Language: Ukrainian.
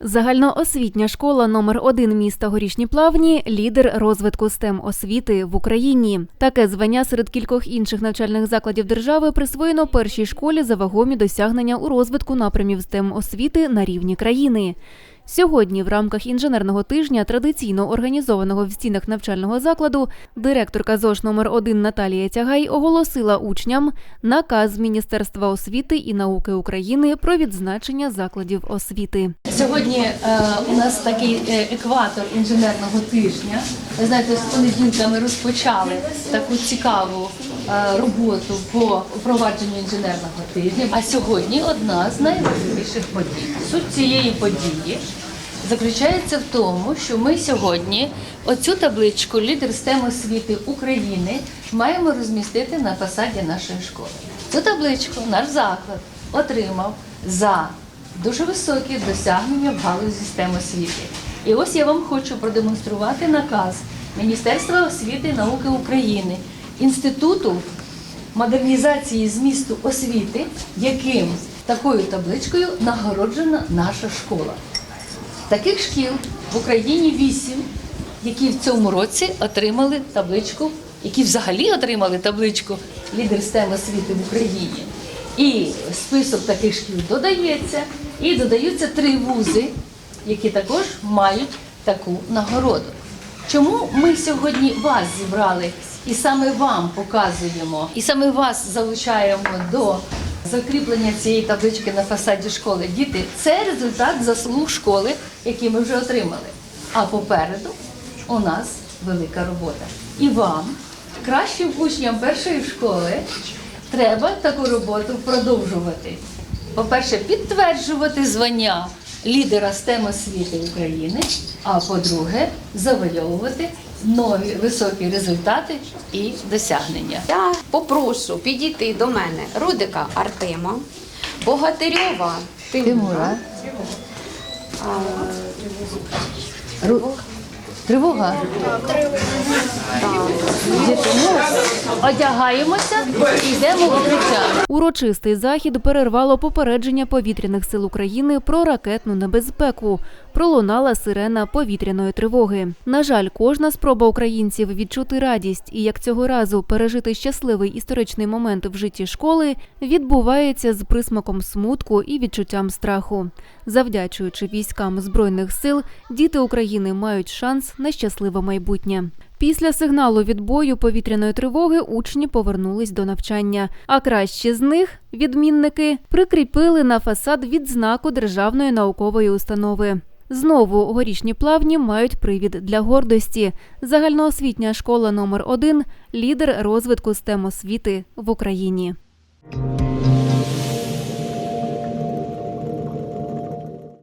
Загальноосвітня школа номер 1 міста Горішні Плавні лідер розвитку STEM освіти в Україні. Таке звання серед кількох інших навчальних закладів держави присвоєно першій школі за вагомі досягнення у розвитку напрямів STEM освіти на рівні країни. Сьогодні, в рамках інженерного тижня, традиційно організованого в стінах навчального закладу, директорка ЗОШ номер 1 Наталія Тягай оголосила учням наказ Міністерства освіти і науки України про відзначення закладів освіти. Сьогодні е, у нас такий е, екватор інженерного тижня. Ви знаєте, з понеділка ми розпочали таку цікаву е, роботу по впровадженню інженерного тижня. А сьогодні одна з найважливіших подій. Суть цієї події заключається в тому, що ми сьогодні оцю табличку Лідер STEM освіти України маємо розмістити на фасаді нашої школи. Цю табличку наш заклад отримав за дуже високі досягнення в галузі STEM освіти. І ось я вам хочу продемонструвати наказ Міністерства освіти і науки України, Інституту модернізації змісту освіти, яким такою табличкою нагороджена наша школа. Таких шкіл в Україні вісім, які в цьому році отримали табличку, які взагалі отримали табличку лідер STEM освіти в Україні. І список таких шкіл додається, і додаються три вузи, які також мають таку нагороду. Чому ми сьогодні вас зібрали і саме вам показуємо, і саме вас залучаємо до закріплення цієї таблички на фасаді школи? Діти, це результат заслуг школи, які ми вже отримали. А попереду у нас велика робота. І вам, кращим учням першої школи, треба таку роботу продовжувати. По-перше, підтверджувати звання лідера STEM освіти України, а по-друге, завойовувати нові високі результати і досягнення. Я попрошу підійти до мене Рудика Артема, Богатирьова Тимура. Тривога. Ну, одягаємося і. Урочистий захід перервало попередження повітряних сил України про ракетну небезпеку. Пролунала сирена повітряної тривоги. На жаль, кожна спроба українців відчути радість і як цього разу пережити щасливий історичний момент в житті школи відбувається з присмаком смутку і відчуттям страху. Завдячуючи військам збройних сил, діти України мають шанс на щасливе майбутнє. Після сигналу відбою повітряної тривоги учні повернулись до навчання. А кращі з них, відмінники, прикріпили на фасад відзнаку державної наукової установи. Знову горішні плавні мають привід для гордості. Загальноосвітня школа номер 1 лідер розвитку STEM освіти в Україні.